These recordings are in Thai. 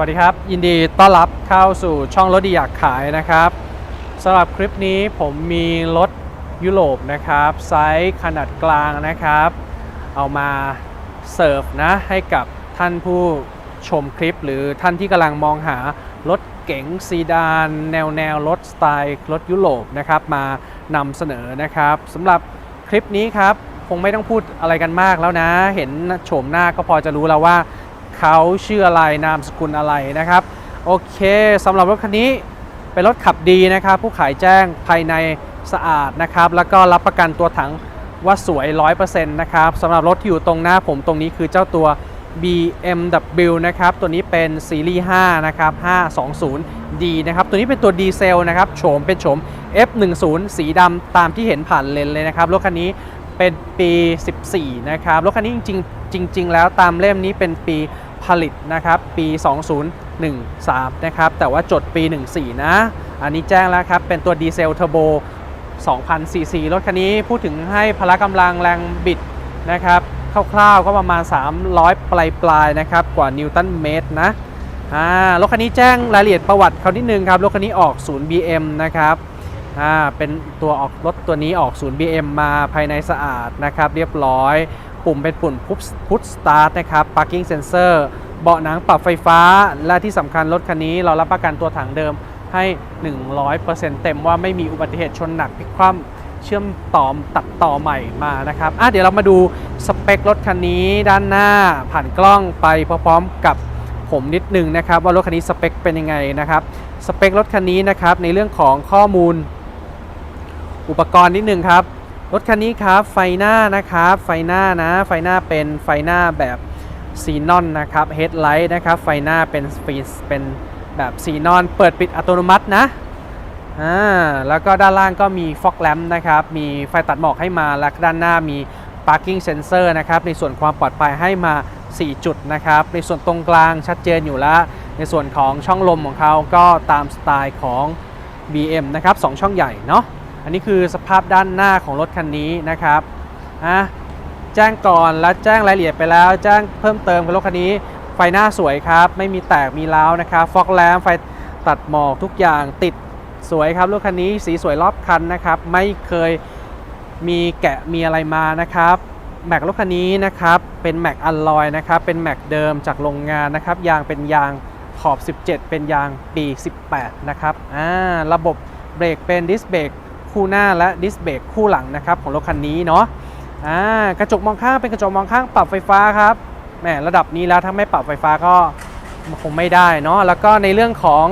วัสดีครับ ยินดีต้อนรับเข้าสู่ช่องรถดีอยากขายนะครับสำหรับคลิปนี้ผมมีรถยุโรปนะครับไซส์ขนาดกลางนะครับ เอามาเสิร์ฟนะให้กับท่านผู้ชมคลิป หรือท่านที่กำลังมองหารถเก๋งซีดาน แนวแนวรถสไตล์รถยุโรปนะครับมานำเสนอนะครับสำหรับคลิปนี้ครับคงไม่ต้องพูดอะไรกันมากแล้วนะ เห็นโฉมหน้าก็พอจะรู้แล้วว่า เขาชื่ออะไรนามสกุลอะไรนะครับ โอเคสำหรับรถคันนี้เป็นรถขับดีนะครับ ผู้ขายแจ้งภายในสะอาดนะครับ แล้วก็รับประกันตัวถังว่าสวย 100%นะครับสำหรับรถที่อยู่ตรงหน้าผมตรงนี้คือเจ้าตัว BMW นะครับ ตัวนี้เป็นซีรีส์ 5 นะครับ 520D นะครับ ตัวนี้เป็นตัวดีเซลนะครับ โฉมเป็นโฉม F10 สีดำตามที่เห็นผ่านเลนเลยนะครับ รถคันนี้เป็นปี 14 นะครับ รถคันนี้จริงๆจริงๆ แล้วตามเล่มนี้เป็นปี ผลิตนะครับปี 2013 นะครับแต่ว่าจดปี 14 นะ อันนี้แจ้งแล้วครับ เป็นตัวดีเซลเทอร์โบ2,000ซีซีรถคันนี้พูดถึงให้พละกำลังแรงบิดนะครับคร่าวๆก็ประมาณ 300 ปลายๆนะครับกว่านิวตันเมตรนะอ่ารถคันนี้แจ้งรายละเอียดประวัติเขานิดนึงครับรถคันนี้ออกศูนย์ BM นะครับอ่าเป็นตัวออกรถตัวนี้ออกศูนย์ BM มาภายในสะอาดนะครับเรียบร้อย ปุ่มเป็นปุ่มพุชพุชสตาร์ทนะครับ parking sensor เบาะหนังปรับไฟฟ้า และที่สำคัญรถคันนี้เรารับประกันตัวถังเดิมให้ 100%เต็มว่าไม่มีอุบัติเหตุชนหนักพลิกคว่ำเชื่อมต่อตัดต่อใหม่มานะครับอะเดี๋ยวเรามาดูสเปครถคันนี้ด้านหน้าผ่านกล้องไปพร้อมๆกับผมนิดนึงนะครับว่ารถคันนี้สเปคเป็นยังไงนะครับสเปครถคันนี้นะครับในเรื่องของข้อมูลอุปกรณ์นิดนึงครับ รถคันนี้ครับไฟหน้านะครับไฟหน้านะไฟหน้าเป็นไฟหน้าแบบซีนอนนะครับเฮดไลท์นะครับไฟหน้าเป็นฟีเป็นแบบซีนอนเปิดปิดอัตโนมัตินะอ่าแล้วก็ด้านล่างก็มีฟอกแลมนะครับมีไฟตัดหมอกให้มาและด้านหน้ามี parking sensor นะครับในส่วนความปลอดภัยให้มา 4 จุดนะครับในส่วนตรงกลางชัดเจนอยู่แล้ว ในส่วนของช่องลมของเขาก็ตามสไตล์ของ BM นะครับสองช่องใหญ่เนาะ อันนี้คือสภาพด้านหน้าของรถคันนี้นะครับอะแจ้งก่อนและแจ้งรายละเอียดไปแล้ว แจ้งเพิ่มเติมกับรถคันนี้ ไฟหน้าสวยครับ ไม่มีแตกมีร้าวนะครับฟอกแลมไฟตัดหมอกทุกอย่างติดสวยครับรถคันนี้สีสวยรอบคันนะครับ ไม่เคยมีแกะมีอะไรมานะครับแม็กรถคันนี้นะครับเป็นแม็กอัลลอยนะครับเป็นแม็กเดิมจากโรงงานนะครับยางเป็นยางขอบ 17 เป็นยางปี 18 นะครับอ่าระบบเบรกเป็นดิสเบรก คู่หน้าและดิสเบรกคู่หลังนะครับของรถคันนี้เนาะอ่ากระจกมองข้างเป็นกระจกมองข้างปรับไฟฟ้าครับแหมระดับนี้แล้วถ้าไม่ปรับไฟฟ้าก็คงไม่ได้เนาะแล้วก็ในเรื่องของ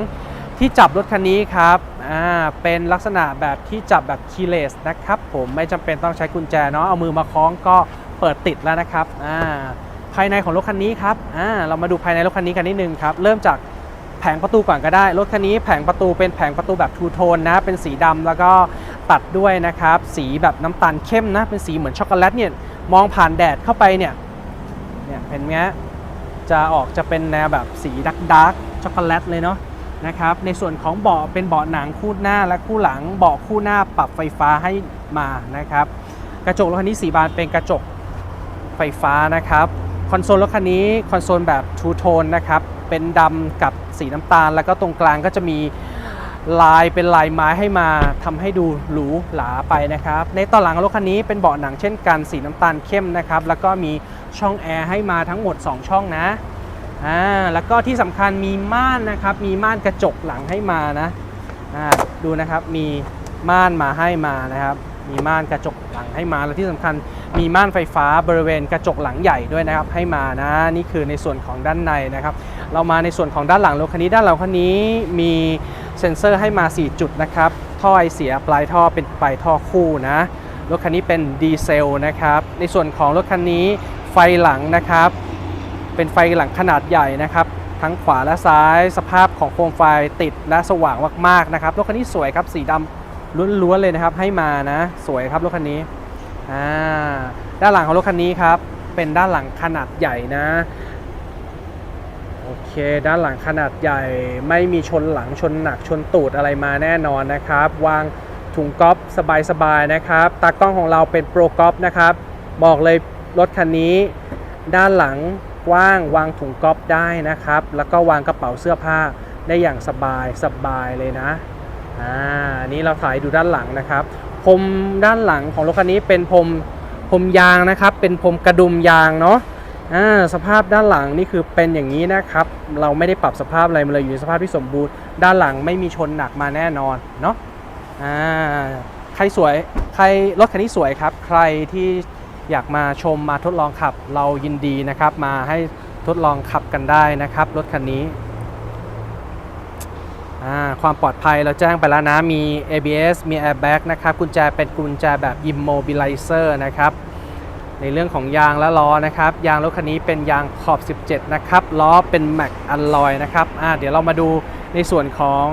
ที่จับรถคันนี้ครับอ่าเป็นลักษณะแบบที่จับแบบคีเลสนะครับผมไม่จำเป็นต้องใช้กุญแจเนาะเอามือมาคล้องก็เปิดติดแล้วนะครับอ่าภายในของรถคันนี้ครับอ่าเรามาดูภายในรถคันนี้กันนิดนึงครับเริ่มจากแผงประตูก่อนก็ได้ รถคันนี้แผงประตูเป็นแผงประตูแบบทูโทนนะ เป็นสีดำแล้วก็ ตัดด้วยนะครับ สีแบบน้ำตาลเข้มนะ เป็นสีเหมือนช็อกโกแลตเนี่ย มองผ่านแดดเข้าไปเนี่ย เนี่ยเห็นไหมฮะจะออกจะเป็นแนวแบบสีดักดักช็อกโกแลตเลยเนาะนะครับ ในส่วนของเบาะเป็นเบาะหนังคู่หน้าและคู่หลัง เบาะคู่หน้าปรับไฟฟ้าให้มานะครับ กระจกรถคันนี้สีบานเป็นกระจกไฟฟ้านะครับ คอนโซลรถคันนี้คอนโซลแบบทูโทนนะครับ เป็นดำกับสีน้ำตาล แล้วก็ตรงกลางก็จะมี ลายเป็นลายไม้ให้มาทำให้ดูหรูหราไปนะครับ ในตอนหลังรถคันนี้เป็นเบาะหนังเช่นกันสีน้ำตาลเข้มนะครับ แล้วก็มีช่องแอร์ให้มาทั้งหมด 2 ช่องนะอ่าแล้วก็ที่สำคัญมีม่านนะครับ มีม่านกระจกหลังให้มานะอ่าดูนะครับมีม่านมาให้มานะครับ มีม่านกระจกหลังให้มาและที่สำคัญมีม่านไฟฟ้าบริเวณกระจกหลังใหญ่ด้วยนะครับให้มานะนี่คือในส่วนของด้านในนะครับ เรามาในส่วนของด้านหลังรถคันนี้ด้านหลังคันนี้มี เซ็นเซอร์ให้มา 4 จุดนะครับท่อไอเสียปลายท่อเป็นปลายท่อคู่นะรถคันนี้เป็นดีเซลนะครับ ในส่วนของรถคันนี้ไฟหลังนะครับ เป็นไฟหลังขนาดใหญ่นะครับ ทั้งขวาและซ้ายสภาพของโคมไฟติดและสว่างมากๆนะครับรถคันนี้สวยครับสีดำล้วนๆเลยนะครับ ให้มานะสวยครับรถคันนี้อ่าด้านหลังของรถคันนี้ครับเป็นด้านหลังขนาดใหญ่นะ โอเค ด้านหลังขนาดใหญ่ไม่มีชนหลังชนหนักชนตูดอะไรมาแน่นอนนะครับ วางถุงก๊อฟสบายๆนะครับตากล้องของเราเป็นโปรก๊อฟนะครับ บอกเลยรถคันนี้ ด้านหลังกว้างวางถุงก๊อฟได้นะครับ แล้วก็วางกระเป๋าเสื้อผ้าได้อย่างสบายสบายเลยนะอ่านนี้เราถ่ายดูด้านหลังนะครับพรมด้านหลังของรถคันนี้เป็นพรมพรมยางนะครับ เป็นพรมกระดุมยางเนาะ อ่าสภาพด้านหลังนี่คือเป็นอย่างนี้นะครับ เราไม่ได้ปรับสภาพอะไรมาเลยอยู่ในสภาพที่สมบูรณ์ ด้านหลังไม่มีชนหนักมาแน่นอนเนาะอ่าใครสวยใครรถคันนี้สวยครับ ใครที่อยากมาชมมาทดลองขับเรายินดีนะครับ มาให้ทดลองขับกันได้นะครับรถคันนี้ความปลอดภัยเราแจ้งไปแล้วนะ มี ABS มี Airbag นะครับ กุญแจเป็นกุญแจแบบ Immobilizer นะครับ ในเรื่องของยางและล้อนะครับ ยางรถคันนี้เป็นยางขอบ 17 นะครับ ล้อเป็น Mac Alloy นะครับอ่าเดี๋ยวเรามาดูในส่วนของ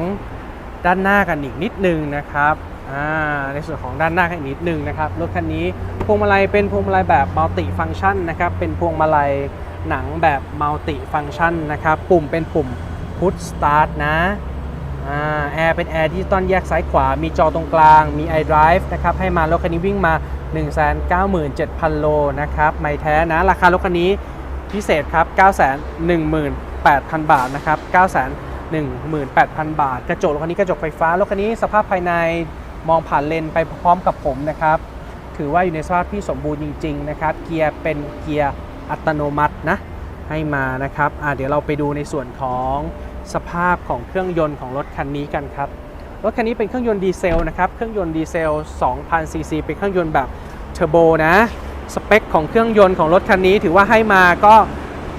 ด้านหน้ากันอีกนิดนึงนะครับอ่าในส่วนของด้านหน้ากันอีกนิดนึงนะครับ รถคันนี้พวงมาลัยเป็นพวงมาลัยแบบมัลติฟังชันนะครับ เป็นพวงมาลัยหนังแบบมัลติฟังชันนะครับ ปุ่มเป็นปุ่ม Push Start นะแอร์เป็นแอร์ดิจิตอลแยกซ้ายขวา มีจอตรงกลาง มี iDrive นะครับ ให้มารถคันนี้วิ่งมา 197,000 โลนะครับไม่แท้นะ ราคารถคันนี้พิเศษครับ 918,000 บาทนะครับ 918,000 บาท กระจกรถคันนี้กระจกไฟฟ้ารถคันนี้สภาพภายในมองผ่านเลนไปพร้อมกับผมนะครับ ถือว่าอยู่ในสภาพที่สมบูรณ์จริง ๆ นะครับ เกียร์เป็นเกียร์อัตโนมัตินะให้มานะครับอะเดี๋ยวเราไปดูในส่วนของสภาพของเครื่องยนต์ของรถคันนี้กันครับ รถคันนี้เป็นเครื่องยนต์ดีเซลนะครับ เครื่องยนต์ดีเซล 2,000 ซีซี เป็นเครื่องยนต์แบบเทอร์โบนะ สเปคของเครื่องยนต์ของรถคันนี้ถือว่าให้มาก็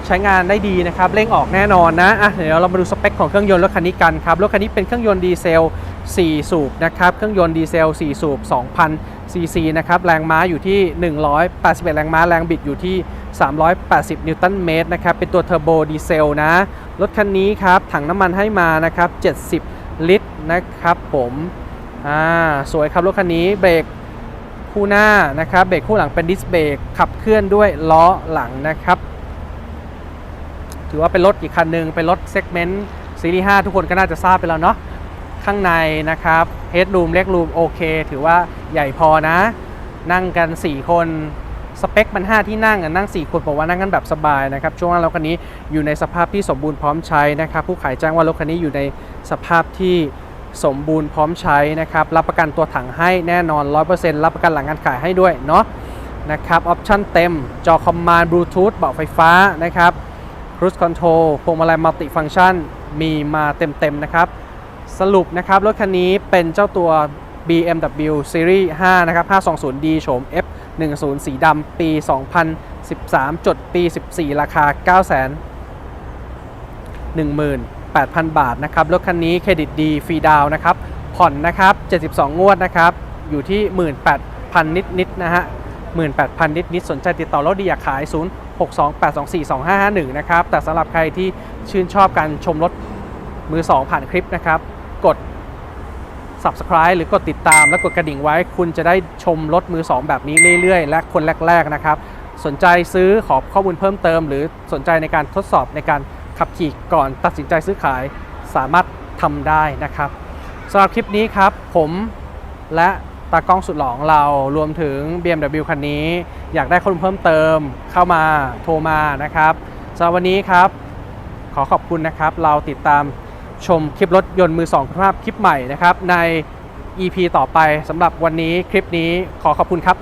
ใช้งานได้ดีนะครับ เร่งออกแน่นอนนะอะเดี๋ยวเรามาดูสเปคของเครื่องยนต์รถคันนี้กันครับ รถคันนี้เป็นเครื่องยนต์ดีเซล 4 สูบนะครับ เครื่องยนต์ดีเซล 4 สูบ 2,000 ซีซีนะครับ แรงม้าอยู่ที่ 181 แรงม้า แรงบิดอยู่ที่ 380 นิวตันเมตรนะครับ เป็นตัวเทอร์โบดีเซลนะ รถคันนี้ครับ ถังน้ำมันให้มานะครับ 70 ลิตรนะครับผมอ่าสวยครับรถคันนี้เบรกคู่หน้านะครับเบรกคู่หลังเป็นดิสเบรกขับเคลื่อนด้วยล้อหลังนะครับถือว่าเป็นรถอีกคันหนึ่งเป็นรถเซกเมนต์ซีรีส์5ทุกคนก็น่าจะทราบไปแล้วเนาะข้างในนะครับเฮดรูมเล็กรูมโอเค ถือว่าใหญ่พอนะ นั่งกัน 4 คน สเปคมัน 5 ที่นั่งอะนั่ง 4 คนผมว่านั่งกันแบบสบายนะครับ ช่วงล่างรถคันนี้อยู่ในสภาพที่สมบูรณ์พร้อมใช้นะครับ ผู้ขายแจ้งว่ารถคันนี้อยู่ในสภาพที่สมบูรณ์พร้อมใช้นะครับ รับประกันตัวถังให้แน่นอน 100%รับประกันหลังการขายให้ด้วยเนาะนะครับ ออปชั่นเต็ม จอคอมมานด์บลูทูธเบาะไฟฟ้านะครับ Cruise Control พวงมาลัยมัลติฟัง c t ชันมีมาเต็มๆนะครับ สรุปนะครับ รถคันนี้เป็นเจ้าตัว BMW Series 5 นะครับ 520D โฉม 10 สีดำปี 2013 จดปี 14 ราคา9 18,000 บาทนะครับรถคันนี้เครดิตดีฟรีดาวนะครับ ผ่อนนะครับ 72 งวดนะครับ อยู่ที่ 18,000 นิดๆนะฮะ 18,000 นิดๆสนใจติดต่อรถดีอยากขาย 0628242551 นะครับ แต่สำหรับใครที่ชื่นชอบการชมรถมือ 2 ผ่านคลิปนะครับ กด subscribe หรือกดติดตามและกดกระดิ่งไว้ คุณจะได้ชมรถมือ 2 แบบนี้เรื่อยๆ และคนแรก ๆ นะครับ สนใจซื้อขอข้อมูลเพิ่มเติม หรือสนใจในการทดสอบในการขับขี่ก่อนตัดสินใจซื้อขายสามารถทำได้นะครับสำหรับคลิปนี้ครับ ผมและตากล้องสุดหลองเรารวมถึง BMW คันนี้ อยากได้ข้อมูลเพิ่มเติมเข้ามาโทรมานะครับสำหรับวันนี้ครับ ขอขอบคุณนะครับ เราติดตาม ชมคลิปรถยนต์มือ2คุณภาพคลิปใหม่นะครับใน EP ต่อไปสำหรับวันนี้คลิปนี้ขอขอบคุณครับ